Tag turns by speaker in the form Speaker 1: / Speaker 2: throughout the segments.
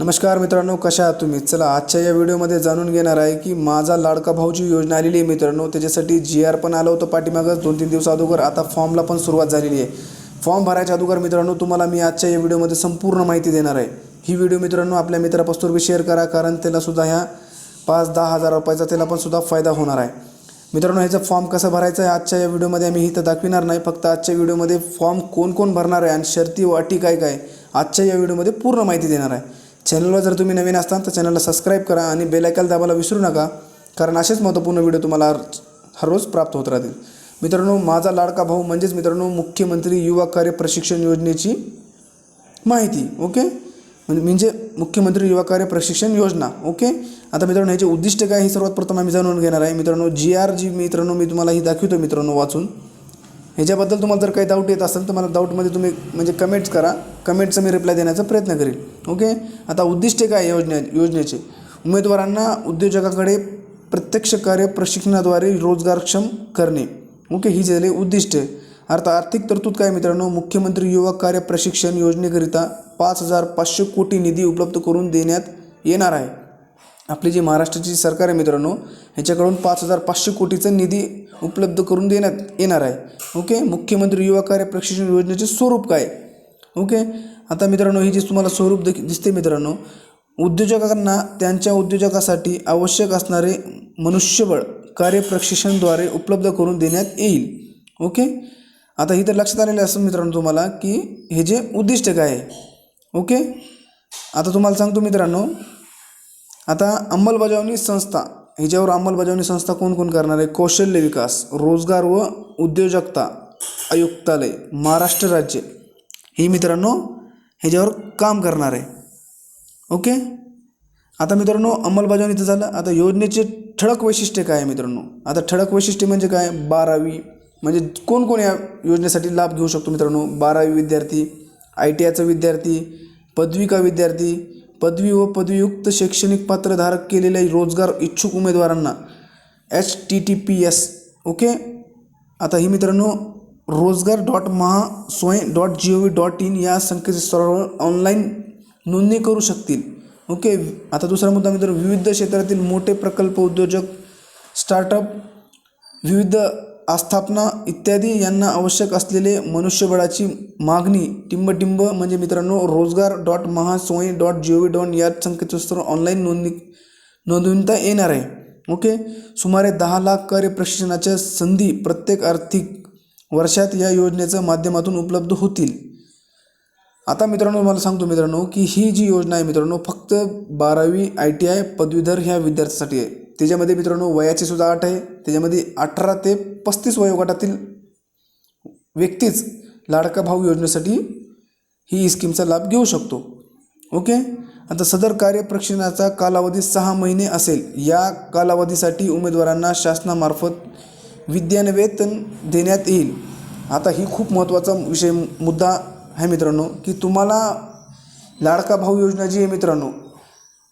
Speaker 1: नमस्कार मित्रांनो कशा आहात तुम्ही? चला आजच्या या व्हिडिओमध्ये जाणून घेणार आहे की माझा लाडका भाऊची योजना आलेली आहे मित्रांनो. त्याच्यासाठी जी आर पण आलं होतं पाठीमागं. दोन तीन दिवस अगोदर आता फॉर्मला पण सुरुवात झालेली आहे. फॉर्म भरायच्या अगोदर मित्रांनो तुम्हाला मी आजच्या या व्हिडिओमध्ये संपूर्ण माहिती देणार आहे. ही व्हिडिओ मित्रांनो आपल्या मित्रापासून शेअर करा कारण त्याला सुद्धा ह्या पाच दहा हजार रुपयाचा त्याला पण सुद्धा फायदा होणार आहे. मित्रांनो ह्याचा फॉर्म कसं भरायचं आहे आजच्या या व्हिडिओमध्ये आम्ही इथं दाखविणार नाही. फक्त आजच्या व्हिडिओमध्ये फॉर्म कोण कोण भरणार आहे आणि शर्ती व अटी काय काय आजच्या या व्हिडिओमध्ये पूर्ण माहिती देणार आहे. चॅनलवर जर तुम्ही नवीन असताल तर चॅनलला सबस्क्राईब करा आणि बेल आयकॉन दाबायला विसरू नका. कारण असेच महत्त्वपूर्ण व्हिडिओ तुम्हाला हर- रोज प्राप्त होत राहतील. मित्रांनो माझा लाडका भाऊ म्हणजेच मित्रांनो मुख्यमंत्री युवा कार्य प्रशिक्षण योजनेची माहिती ओके म्हणजे म्हणजे मुख्यमंत्री युवा कार्य प्रशिक्षण योजना ओके आता मित्रांनो ह्याचे उद्दिष्ट काय हे सर्वात प्रथम आम्ही जाणून घेणार आहे. मित्रांनो जी आर जी मित्रांनो मी तुम्हाला ही दाखवतो मित्रांनो वाचून. ह्याच्याबद्दल तुम्हाला जर काही डाऊट येत असेल तर मला डाऊटमध्ये तुम्ही म्हणजे कमेंट्स करा. कमेंटचं मी रिप्लाय देण्याचा प्रयत्न करेल ओके आता उद्दिष्ट काय आहे योजने योजनेचे? उमेदवारांना उद्योजकाकडे प्रत्यक्ष कार्य प्रशिक्षणाद्वारे रोजगारक्षम करणे. ओके ही झाली उद्दिष्ट. अर्थात आर्थिक तरतूद काय मित्रांनो? मुख्यमंत्री युवा कार्य प्रशिक्षण योजनेकरिता पाच हजार पाचशे कोटी निधी उपलब्ध करून देण्यात येणार आहे. आपली जी महाराष्ट्राची सरकार आहे मित्रांनो ह्याच्याकडून पाच हजार पाचशे कोटीचा निधी उपलब्ध करून देण्यात येणार आहे. ओके? मुख्यमंत्री युवा कार्य प्रशिक्षण योजनेचे स्वरूप काय? ओके? आता मित्रांनो ही जी तुम्हाला स्वरूप दि दिसते मित्रांनो उद्योजकांना त्यांच्या उद्योजकासाठी आवश्यक असणारे मनुष्यबळ कार्यप्रशिक्षणद्वारे उपलब्ध करून देण्यात येईल. ओके? आता ही तर लक्षात आलेलं असं मित्रांनो तुम्हाला की हे जे उद्दिष्ट काय आहे. ओके? आता तुम्हाला सांगतो मित्रांनो आता अंमलबजावणी संस्था ह्याच्यावर अंमलबजावणी संस्था कोण कोण करणार आहे? कौशल्य विकास रोजगार व उद्योजकता आयुक्तालय महाराष्ट्र राज्य. ही मित्रांनो ह्याच्यावर काम करणार आहे. ओके? आता मित्रांनो अंमलबजावणी तर झालं. आता योजनेचे ठळक वैशिष्ट्य काय आहे मित्रांनो? आता ठळक वैशिष्ट्य म्हणजे काय? बारावी म्हणजे कोण कोण या योजनेसाठी लाभ घेऊ शकतो मित्रांनो? बारावी विद्यार्थी आय टी आयचा विद्यार्थी पदविका विद्यार्थी पदवी व पदवीयुक्त शैक्षणिक पात्रधारक केलेल्या रोजगार इच्छुक उमेदवारांना H T T P S. Okay? आता ही मित्रांनो Rojgar dot Maha Swayam dot G O V dot in या संकेतस्थळावर ऑनलाईन नोंदणी करू शकतील. ओके? आता दुसरा मुद्दा मित्र विविध क्षेत्रातील मोठे प्रकल्प उद्योजक स्टार्टअप विविध आस्थापना इत्यादी यांना आवश्यक असलेले मनुष्यबळाची मागणी टिंबटिंब म्हणजे मित्रांनो Rojgar dot Mahaswayam dot G O V dot या संकेतस्थळ ऑनलाईन नोंदणी नोंदविता येणार आहे. ओके? सुमारे दहा लाख कार्य प्रशिक्षणाच्या संधी प्रत्येक आर्थिक वर्षात या योजनेच्या माध्यमातून उपलब्ध होतील. आता मित्रांनो मला सांगतो मित्रांनो की ही जी योजना आहे मित्रांनो फक्त बारावी आय टी आय पदवीधर ह्या विद्यार्थ्यासाठी आहे. त्याच्यामध्ये मित्रांनो वयाची सुद्धा अट आहे. त्याच्यामध्ये अठरा ते पस्तीस वयोगटातील व्यक्तीच लाडका भाऊ योजनेसाठी ही स्कीमचा लाभ घेऊ शकतो. ओके? आता सदर कार्य प्रशिक्षणाचा कालावधी सहा महिने असेल. या कालावधीसाठी उमेदवारांना शासनामार्फत विद्यानवेतन देण्यात येईल. आता ही खूप महत्त्वाचा विषय मुद्दा आहे मित्रांनो की तुम्हाला लाडका भाऊ योजना जी आहे मित्रांनो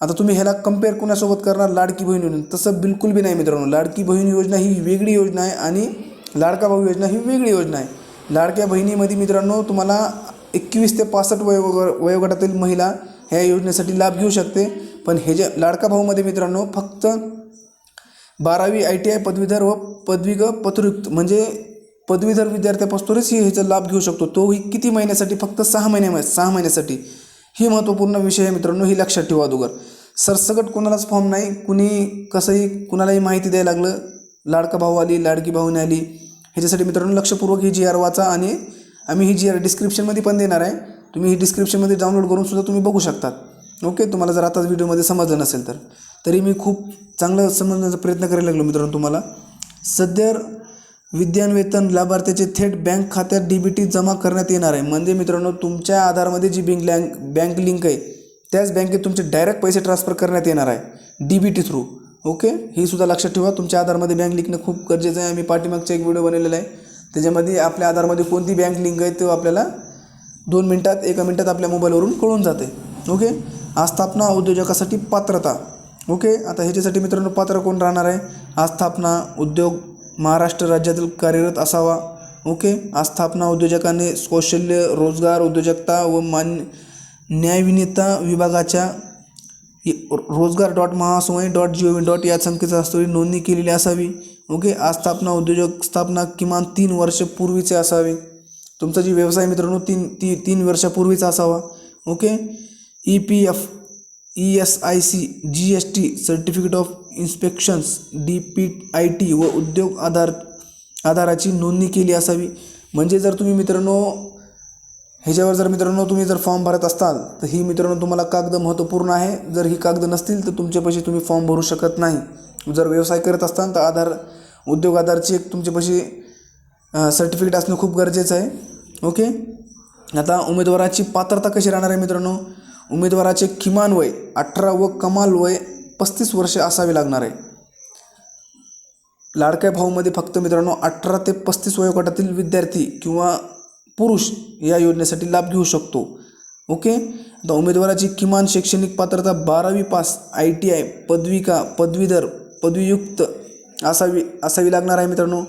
Speaker 1: आता तुम्ही ह्याला कंपेअर कोणासोबत करणार? लाडकी बहीण योजना. तसं बिलकुल बी नाही मित्रांनो. लाडकी बहीण योजना ही वेगळी योजना आहे आणि लाडका भाऊ योजना ही वेगळी योजना आहे. लाडक्या बहिणीमध्ये मित्रांनो तुम्हाला एकवीस ते पासष्ट वयोग वयोगटातील महिला ह्या योजनेसाठी लाभ घेऊ शकते. पण हे जे लाडका भाऊमध्ये मित्रांनो फक्त बारावी आय टी आय पदवीधर व पदवीग पत्रयुक्त म्हणजे पदवीधर विद्यार्थ्यापासूनच ही ह्याचा लाभ घेऊ शकतो. तोही किती महिन्यासाठी? फक्त सहा महिन्यामध्ये सहा महिन्यासाठी. ही महत्त्वपूर्ण विषय आहे मित्रांनो ही लक्षात ठेवा अगोदर. सरसकट कोणालाच फॉर्म नाही कुणी कसंही कुणालाही माहिती द्यायला लागलं लाडका भाऊ आली लाडकी भाऊने आली ह्याच्यासाठी मित्रांनो लक्षपूर्वक ही जी आर वाचा आणि आम्ही ही जी आर डिस्क्रिप्शनमध्ये पण देणार आहे. तुम्ही ही डिस्क्रिप्शनमध्ये डाउनलोड करून सुद्धा तुम्ही बघू शकतात. ओके तुम्हाला जर आताच व्हिडिओमध्ये समजलं नसेल तर. तरी मी खूप चांगलं समजण्याचा प्रयत्न करायला लागलो मित्रांनो तुम्हाला. सध्या विद्यानवेतन लाभार्थ्याचे थेट बँक खात्यात डी बी टी जमा करण्यात येणार आहे. म्हणजे मित्रांनो तुमच्या आधारमध्ये जी बिंग लँक बँक लिंक आहे त्याच बँकेत तुमचे डायरेक्ट पैसे ट्रान्सफर करण्यात येणार आहे D B T through. Okay? ही सुद्धा लक्षात ठेवा. तुमच्या आधारमध्ये बँक लिंकनं खूप गरजेचं आहे. आम्ही पाठीमागचा एक व्हिडिओ बनवलेला आहे. त्याच्यामध्ये आपल्या आधारमध्ये कोणती बँक लिंक आहे तो आपल्याला दोन मिनटात एका मिनटात आपल्या मोबाईलवरून कळून जाते. ओके? आस्थापना उद्योजकासाठी पात्रता. ओके? आता ह्याच्यासाठी मित्रांनो पात्र कोण राहणार आहे? आस्थापना उद्योग महाराष्ट्र राज्यातील कार्यरत असावा. ओके? आस्थापना उद्योजकाने कौशल्य रोजगार उद्योजकता व मान न्यायविनीता विभागाच्या Rojgar dot Mahaswayam dot G O V dot या संकेतस्थळी नोंदणी केलेली असावी. ओके? आस्थापना उद्योजक स्थापना किमान तीन वर्ष पूर्वीचे असावे. तुमचा जी व्यवसाय मित्रांनो तीन ती तीन वर्षापूर्वीचा असावा. Okay? E P F E S I C G S T certificate of inspections D P I T व उद्योग आधार आधाराची नोंदणी केली असावी. म्हणजे जर तुम्ही मित्रांनो ह्याच्यावर जर मित्रांनो तुम्ही जर फॉर्म भरत असाल तर ही मित्रांनो तुम्हाला कागद महत्त्वपूर्ण आहे. जर ही कागद नसतील तर तुमच्यापाशी तुम्ही फॉर्म भरू शकत नाही. जर व्यवसाय करत असताल तर आधार उद्योग आधारची एक तुमच्यापाशी सर्टिफिकेट असणं खूप गरजेचं आहे. ओके? आता उमेदवाराची पात्रता कशी राहणार आहे मित्रांनो? उमेदवाराचे किमान वय अठरा व कमाल वय पस्तीस वर्षे असावे लागणार आहे. लाडक्या भाऊमध्ये फक्त मित्रांनो अठरा ते पस्तीस वयोगटातील विद्यार्थी किंवा पुरुष या योजनेसाठी लाभ घेऊ शकतो. ओके? आता उमेदवाराची किमान शैक्षणिक पात्रता बारावी पास आय टी आय पदविका पदवीधर पदवीयुक्त असावी असावी लागणार आहे मित्रांनो.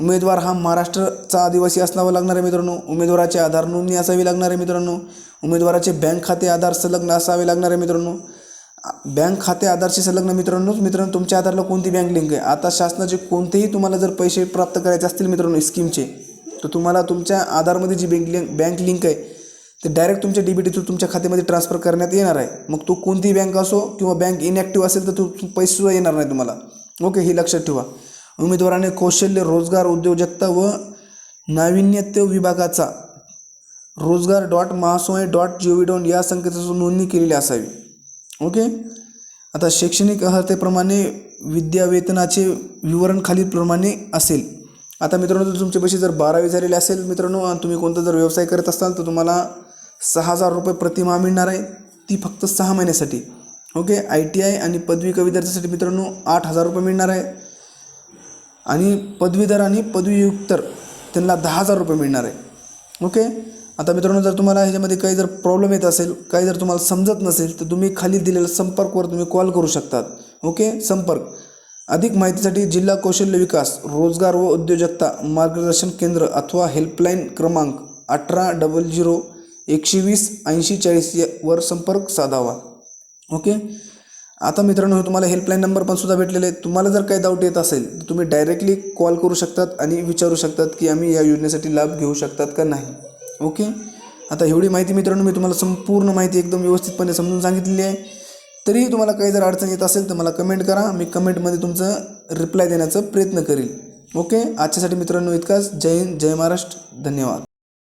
Speaker 1: उमेदवार हा महाराष्ट्राचा आदिवासी असावा लागणार आहे मित्रांनो. उमेदवाराचे आधार नोंदणी असावी लागणार आहे मित्रांनो. उमेदवाराचे बँक खाते आधार संलग्न असावे लागणार आहे मित्रांनो. बँक खाते आधारशी संलग्न मित्रांनोच मित्रांनो तुमच्या आधारला कोणती बँक लिंक आहे? आता शासनाचे कोणतेही तुम्हाला जर पैसे प्राप्त करायचे असतील मित्रांनो स्कीमचे तर तुम्हाला तुमच्या आधारमध्ये जी बँक लिंक बँक लिंक आहे ते डायरेक्ट तुमच्या डीबीटी थ्रू तुमच्या खात्यामध्ये ट्रान्सफर करण्यात येणार आहे. मग तो कोणती बँक असो किंवा बँक इनॅक्टिव्ह असेल तर तो पैसेसुद्धा येणार नाही तुम्हाला. ओके हे लक्षात ठेवा. उमेदवाराने कौशल्य रोजगार उद्योजकता व नाविन्यत्व विभागाचा Rojgar dot Mahaswayam dot G O V dot या संकेतातून नोंदणी केलेली असावी. ओके? आता शैक्षणिक अर्हतेप्रमाणे विद्यावेतनाचे विवरण खालीलप्रमाणे असेल. आता मित्रांनो जर तुमच्यापाशी जर बारावी झालेले असेल मित्रांनो आणि तुम्ही कोणता जर व्यवसाय करत असाल तर तुम्हाला सहा हजार रुपये प्रतिमाह मिळणार आहे. ती फक्त सहा महिन्यासाठी. ओके? आय टी आय आणि पदवी विद्यार्थ्यासाठी मित्रांनो आठ हजार रुपये मिळणार आहे. आणि पदवीधर आणि पदवीयुक्तर त्यांना दहा हजार रुपये मिळणार आहे. ओके? आता मित्रांनो जर तुम्हाला ह्याच्यामध्ये काही जर प्रॉब्लेम येत असेल काही जर तुम्हाला समजत नसेल तर तुम्ही खाली दिलेल्या संपर्कवर तुम्ही कॉल करू शकतात. ओके? संपर्क. अधिक माहितीसाठी जिल्हा कौशल्य विकास रोजगार व उद्योजकता मार्गदर्शन केंद्र अथवा हेल्पलाईन क्रमांक अठरा डबल झिरो एकशे वीस ऐंशी चाळीस वर संपर्क साधावा. ओके? आता मित्रांनो तुम्हाला हेल्पलाईन नंबर पण सुद्धा भेटलेले आहेत. तुम्हाला जर काही डाऊट येत असेल तर तुम्ही डायरेक्टली कॉल करू शकतात आणि विचारू शकतात की आम्ही या योजनेसाठी लाभ घेऊ शकतात का नाही. ओके आता एवढी माहिती मित्रांनो मी तुम्हाला संपूर्ण माहिती एकदम व्यवस्थितपणे समजून सांगितलेली आहे. तरीही तुम्हाला काही जर अडचण येत असेल तर मला कमेंट करा. मी कमेंटमध्ये तुमचं रिप्लाय देण्याचा प्रयत्न करेल. ओके आजच्यासाठी मित्रांनो इतकाच. जय हिंद जय महाराष्ट्र. धन्यवाद.